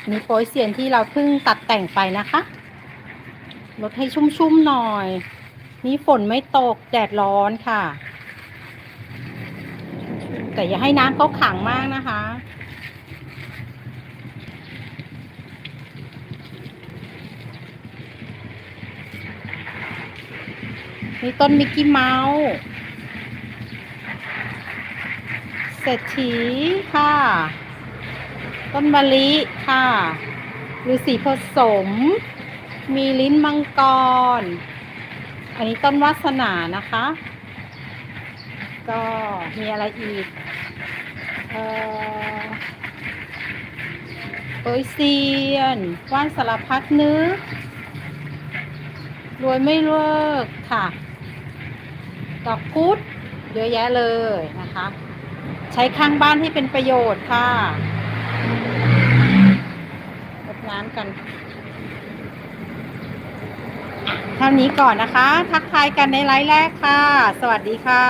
อันนี้โป้ยเซียนที่เราเพิ่งตัดแต่งไปนะคะลดให้ชุ่มๆหน่อย นี่ฝนไม่ตกแดดร้อนค่ะ แต่อย่าให้น้ำเขาขังมากนะคะนี่ต้นมิกกี้เมาส์เศรษฐีค่ะ ต้นมะลิค่ะฤาษีผสม มีลิ้นมังกร อันนี้ต้นวาสนานะคะ ก็มีอะไรอีก เอ่อเอยเซียน ว่านสารพัดนึกรวยไม่เลิกค่ะ ดอกพุธเยอะแยะเลยนะคะ ใช้ข้างบ้านให้เป็นประโยชน์ค่ะรดน้ำ กัน เท่านี้ก่อนนะคะ ทักทายกันในไลฟ์แรกค่ะ สวัสดีค่ะ